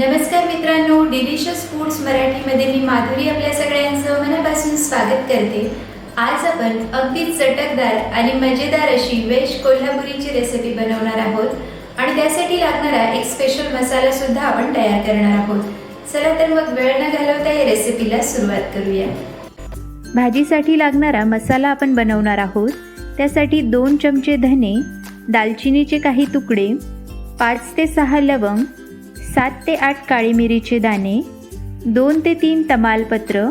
नमस्कार मित्रांनो delicious foods मराठीमध्ये मी माधुरी आपल्या सगळ्यांचं मनापासून स्वागत करते. आज आपण अगदी चटकदार आणि मजेदार अशी वेज कोल्हापुरीची रेसिपी बनवणार आहोत आणि त्यासाठी लागणारा एक स्पेशल मसाला सुद्धा आपण तयार करणार आहोत. चला तर मग वेळ न घालवता या रेसिपीला सुरुवात करूया. भाजीसाठी लागणारा मसाला आपण बनवणार आहोत. त्यासाठी दोन चमचे धने दालचिनीचे काही तुकडे पाच ते सहा लवंग सात ते आठ काळी मिरीचे दाणे दोन ते तीन तमालपत्र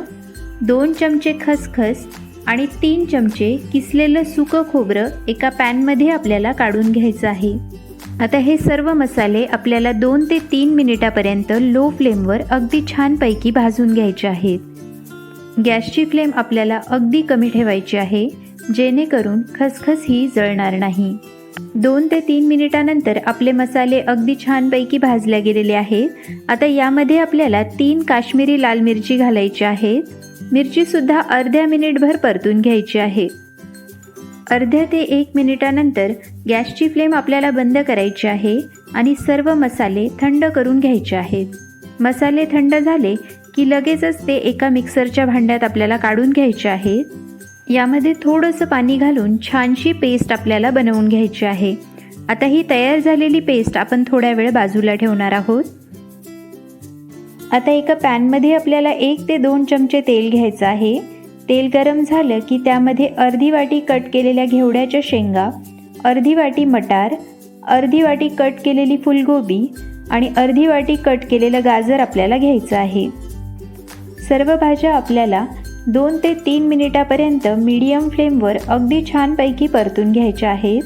दोन चमचे खसखस आणि तीन चमचे किसलेलं सुकं खोबरं एका पॅनमध्ये आपल्याला काढून घ्यायचं आहे. आता हे सर्व मसाले आपल्याला दोन ते तीन मिनिटापर्यंत लो फ्लेमवर अगदी छानपैकी भाजून घ्यायचे आहेत. गॅसची फ्लेम आपल्याला अगदी कमी ठेवायची आहे जेणेकरून खसखस ही जळणार नाही. दोन ते तीन मिनिटानंतर आपले मसाले अगदी छानपैकी भाजले गेलेले आहेत. आता यामध्ये आपल्याला तीन काश्मीरी लाल मिरची घालायची आहे. मिरचीसुद्धा अर्ध्या मिनिटभर परतून घ्यायची आहे. अर्ध्या ते एक मिनिटानंतर गॅसची फ्लेम आपल्याला बंद करायची आहे आणि सर्व मसाले थंड करून घ्यायचे आहेत. मसाले थंड झाले की लगेचच ते एका मिक्सरच्या भांड्यात आपल्याला काढून घ्यायचे आहेत. यामध्ये थोडंसं पाणी घालून छानशी पेस्ट आपल्याला बनवून घ्यायची आहे. आता ही तयार झालेली पेस्ट आपण थोड्या वेळ बाजूला ठेवणार आहोत. आता एका पॅनमध्ये आपल्याला एक ते दोन चमचे तेल घ्यायचं आहे. तेल गरम झालं की त्यामध्ये अर्धी वाटी कट केलेल्या घेवड्याच्या शेंगा अर्धी वाटी मटार अर्धी वाटी कट केलेली फुलगोबी आणि अर्धी वाटी कट केलेलं गाजर आपल्याला घ्यायचं आहे. सर्व भाज्या आपल्याला दोन ते तीन मिनिटापर्यंत मीडियम फ्लेमवर अगदी छानपैकी परतून घ्यायचे आहेत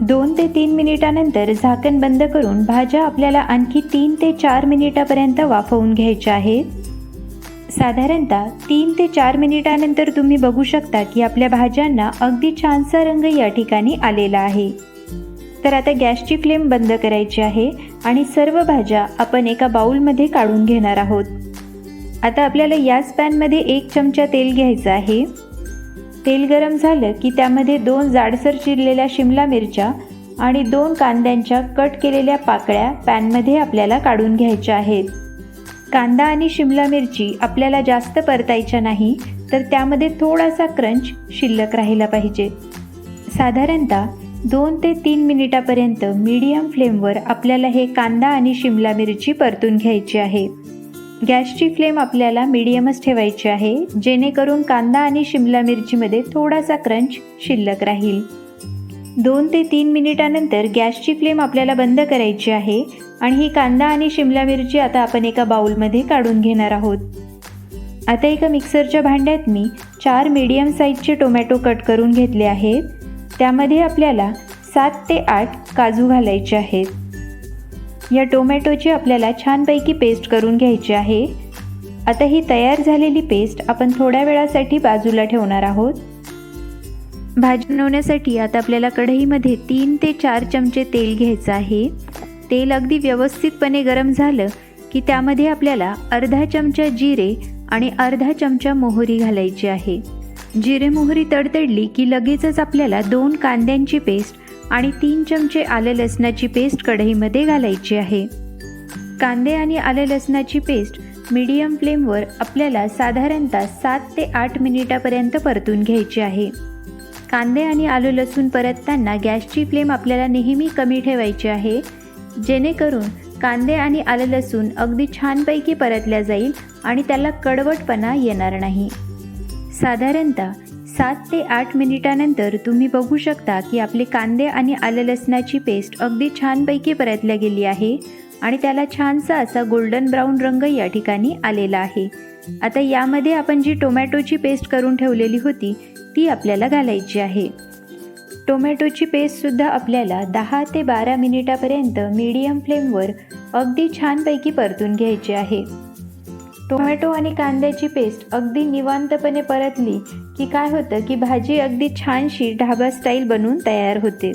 दोन ते तीन मिनिटानंतर झाकण बंद करून भाज्या आपल्याला आणखी तीन ते चार मिनिटापर्यंत वाफवून घ्यायच्या आहेत साधारणतः तीन ते चार मिनिटानंतर तुम्ही बघू शकता की आपल्या भाज्यांना अगदी छानसा रंग या ठिकाणी आलेला आहे. तर आता गॅसची फ्लेम बंद करायची आहे आणि सर्व भाज्या आपण एका बाउलमध्ये काढून घेणार आहोत. आता आपल्याला याच पॅनमध्ये एक चमचा तेल घ्यायचं आहे. तेल गरम झालं की त्यामध्ये दोन जाडसर चिरलेल्या शिमला मिरच्या आणि दोन कांद्यांच्या कट केलेल्या पाकळ्या पॅनमध्ये आपल्याला काढून घ्यायच्या आहेत. कांदा आणि शिमला मिरची आपल्याला जास्त परतायच्या नाही तर त्यामध्ये थोडासा क्रंच शिल्लक राहिला पाहिजे. साधारणतः दोन ते तीन मिनिटापर्यंत मीडियम फ्लेमवर आपल्याला हे कांदा आणि शिमला मिरची परतून घ्यायची आहे. गॅसची फ्लेम आपल्याला मीडियमच ठेवायची आहे. जेणेकरून कांदा आणि शिमला मिरचीमध्ये थोडासा क्रंच शिल्लक राहील. दोन ते तीन मिनिटानंतर गॅसची फ्लेम आपल्याला बंद करायची आहे आणि ही कांदा आणि शिमला मिरची आता आपण एका बाउलमध्ये काढून घेणार आहोत. आता एका मिक्सरच्या भांड्यात मी चार मीडियम साईजचे टोमॅटो कट करून घेतले आहेत. त्यामध्ये आपल्याला सात ते आठ काजू घालायचे आहेत. या टोमॅटोची आपल्याला छानपैकी पेस्ट करून घ्यायची आहे. आता ही तयार झालेली पेस्ट आपण थोड्या वेळासाठी बाजूला ठेवणार आहोत. भाजी बनवण्यासाठी आता आपल्याला कढईमध्ये तीन ते चार चमचे तेल घ्यायचं आहे. तेल अगदी व्यवस्थितपणे गरम झालं की त्यामध्ये आपल्याला अर्धा चमचा जिरे आणि अर्धा चमचा मोहरी घालायची आहे. जिरे मोहरी तडतडली की लगेचच आपल्याला दोन कांद्यांची पेस्ट आणि तीन चमचे आलं लसणाची पेस्ट कढईमध्ये घालायची आहे. कांदे आणि आलं लसणाची पेस्ट मीडियम फ्लेमवर आपल्याला साधारणतः सात ते आठ मिनिटापर्यंत परतून घ्यायची आहे. कांदे आणि आलू लसूण परतताना गॅसची फ्लेम आपल्याला नेहमी कमी ठेवायची आहे. जेणेकरून कांदे आणि आलं लसूण अगदी छानपैकी परतल्या जाईल आणि त्याला कडवटपणा येणार नाही. साधारणतः सात ते आठ मिनिटानंतर तुम्ही बघू शकता की आपले कांदे आणि आलं लसणाची पेस्ट अगदी छानपैकी परतल्या गेली आहे आणि त्याला छानसा असा गोल्डन ब्राऊन रंग या ठिकाणी आलेला आहे. आता यामध्ये आपण जी टोमॅटोची पेस्ट करून ठेवलेली होती ती आपल्याला घालायची आहे. टोमॅटोची पेस्टसुद्धा आपल्याला दहा ते बारा मिनिटापर्यंत मीडियम फ्लेमवर अगदी छानपैकी परतून घ्यायची आहे. टोमॅटो आणि कांद्याची पेस्ट अगदी निवांतपणे परतली की काय होतं की भाजी अगदी छानशी ढाबा स्टाईल बनून तयार होते.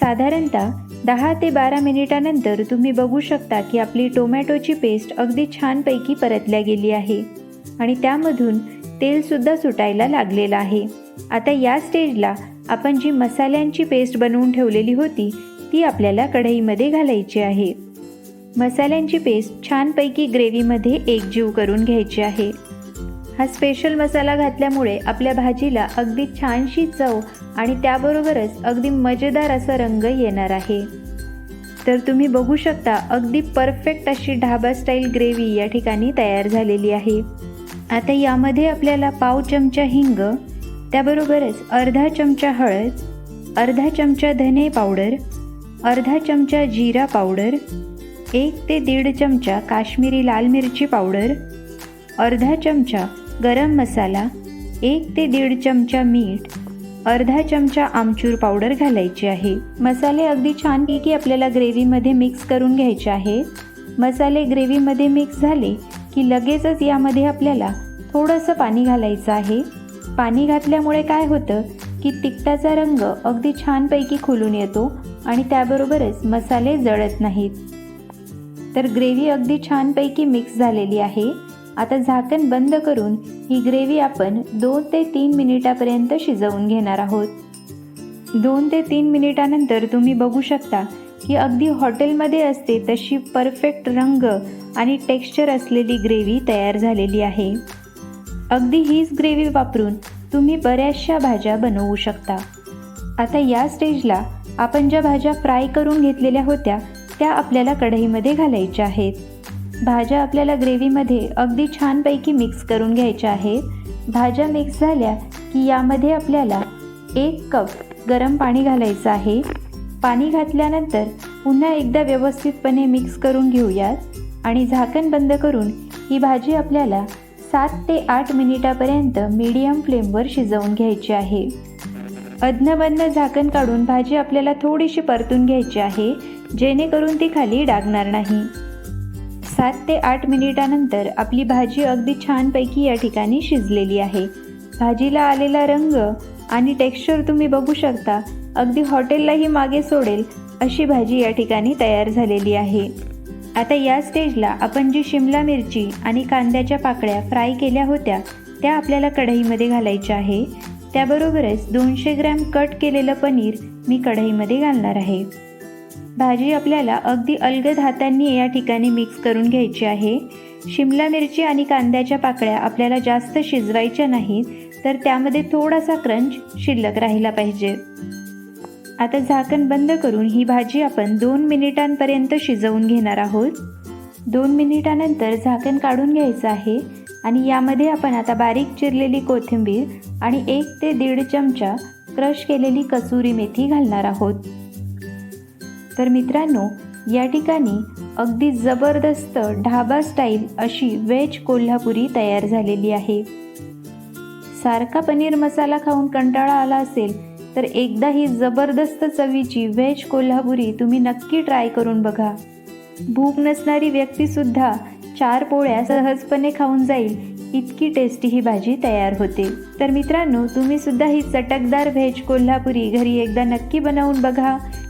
साधारणतः दहा ते बारा मिनिटानंतर तुम्ही बघू शकता की आपली टोमॅटोची पेस्ट अगदी छानपैकी परतल्या गेली आहे आणि त्यामधून तेलसुद्धा सुटायला लागलेलं आहे. आता या स्टेजला आपण जी मसाल्यांची पेस्ट बनवून ठेवलेली होती ती आपल्याला कढईमध्ये घालायची आहे. मसाल्यांची पेस्ट छानपैकी ग्रेव्हीमध्ये एकजीव करून घ्यायची आहे. हा स्पेशल मसाला घातल्यामुळे आपल्या भाजीला अगदी छानशी चव आणि त्याबरोबरच अगदी मजेदार असा रंग येणार आहे. तर तुम्ही बघू शकता अगदी परफेक्ट अशी ढाबा स्टाईल ग्रेव्ही या ठिकाणी तयार झालेली आहे. आता यामध्ये आपल्याला पाव चमचा हिंग त्याबरोबरच अर्धा चमचा हळद अर्धा चमचा धने पावडर अर्धा चमचा जिरा पावडर एक ते दीड चमचा काश्मीरी लाल मिरची पावडर अर्धा चमचा गरम मसाला एक ते दीड चमचा मीठ अर्धा चमचा आमचूर पावडर घालायची आहे. मसाले अगदी छानपैकी आपल्याला ग्रेव्हीमध्ये मिक्स करून घ्यायचे आहे. मसाले ग्रेव्हीमध्ये मिक्स झाले की लगेचच यामध्ये आपल्याला थोडंसं पाणी घालायचं आहे. पाणी घातल्यामुळे काय होतं की तिखटाचा रंग अगदी छानपैकी खुलून येतो आणि त्याबरोबरच मसाले जळत नाहीत. तर ग्रेव्ही अगदी छानपैकी मिक्स झालेली आहे. आता झाकण बंद करून ही ग्रेव्ही आपण दोन ते तीन मिनिटापर्यंत शिजवून घेणार आहोत. दोन ते तीन मिनिटानंतर तुम्ही बघू शकता की अगदी हॉटेलमध्ये असते तशी परफेक्ट रंग आणि टेक्स्चर असलेली ग्रेव्ही तयार झालेली आहे. अगदी हीच ग्रेव्ही वापरून तुम्ही बऱ्याचशा भाज्या बनवू शकता. आता या स्टेजला आपण ज्या भाज्या फ्राय करून घेतलेल्या होत्या त्या आपल्याला कढईमध्ये घालायच्या आहेत. भाज्या आपल्याला ग्रेव्हीमध्ये अगदी छानपैकी मिक्स करून घ्यायच्या आहेत. भाज्या मिक्स झाल्या की यामध्ये आपल्याला एक कप गरम पाणी घालायचं आहे. पाणी घातल्यानंतर पुन्हा एकदा व्यवस्थितपणे मिक्स करून घेऊयात आणि झाकण बंद करून ही भाजी आपल्याला सात ते आठ मिनिटापर्यंत मीडियम फ्लेमवर शिजवून घ्यायची आहे. अधनमधनं झाकण काढून भाजी आपल्याला थोडीशी परतून घ्यायची आहे. जेणेकरून ती खाली डागणार नाही. सात ते आठ मिनिटानंतर आपली भाजी अगदी छानपैकी या ठिकाणी शिजलेली आहे. भाजीला आलेला रंग आणि टेक्स्चर तुम्ही बघू शकता. अगदी हॉटेललाही मागे सोडेल अशी भाजी या ठिकाणी तयार झालेली आहे. आता या स्टेजला आपण जी शिमला मिरची आणि कांद्याच्या पाकळ्या फ्राय केल्या होत्या त्या आपल्याला कढईमध्ये घालायच्या आहे. त्याबरोबरच दोनशे ग्रॅम कट केलेलं पनीर मी कढईमध्ये घालणार आहे. भाजी आपल्याला अगदी अलगद हातांनी या ठिकाणी मिक्स करून घ्यायची आहे. शिमला मिरची आणि कांद्याच्या पाकळ्या आपल्याला जास्त शिजवायच्या नाहीत तर त्यामध्ये थोडासा क्रंच शिल्लक राहिला पाहिजे. आता झाकण बंद करून ही भाजी आपण दोन मिनिटांपर्यंत शिजवून घेणार आहोत. दोन मिनिटानंतर झाकण काढून घ्यायचं आहे आणि यामध्ये आपण आता बारीक चिरलेली कोथिंबीर आणि एक ते दीड चमचा क्रश केलेली कसुरी मेथी घालणार आहोत. तर मित्रांनो या ठिकाणी अगदी जबरदस्त ढाबा स्टाईल अशी व्हेज कोल्हापुरी तयार झालेली आहे. सारखा पनीर मसाला खाऊन कंटाळा आला असेल तर एकदा ही जबरदस्त चवीची व्हेज कोल्हापुरी तुम्ही नक्की ट्राय करून बघा. भूक नसणारी व्यक्तीसुद्धा चार पोळ्या सहजपणे खाऊन जाईल इतकी टेस्टी ही भाजी तयार होते. तर मित्रांनो तुम्ही सुद्धा ही चटकदार व्हेज कोल्हापुरी घरी एकदा नक्की बनवून बघा.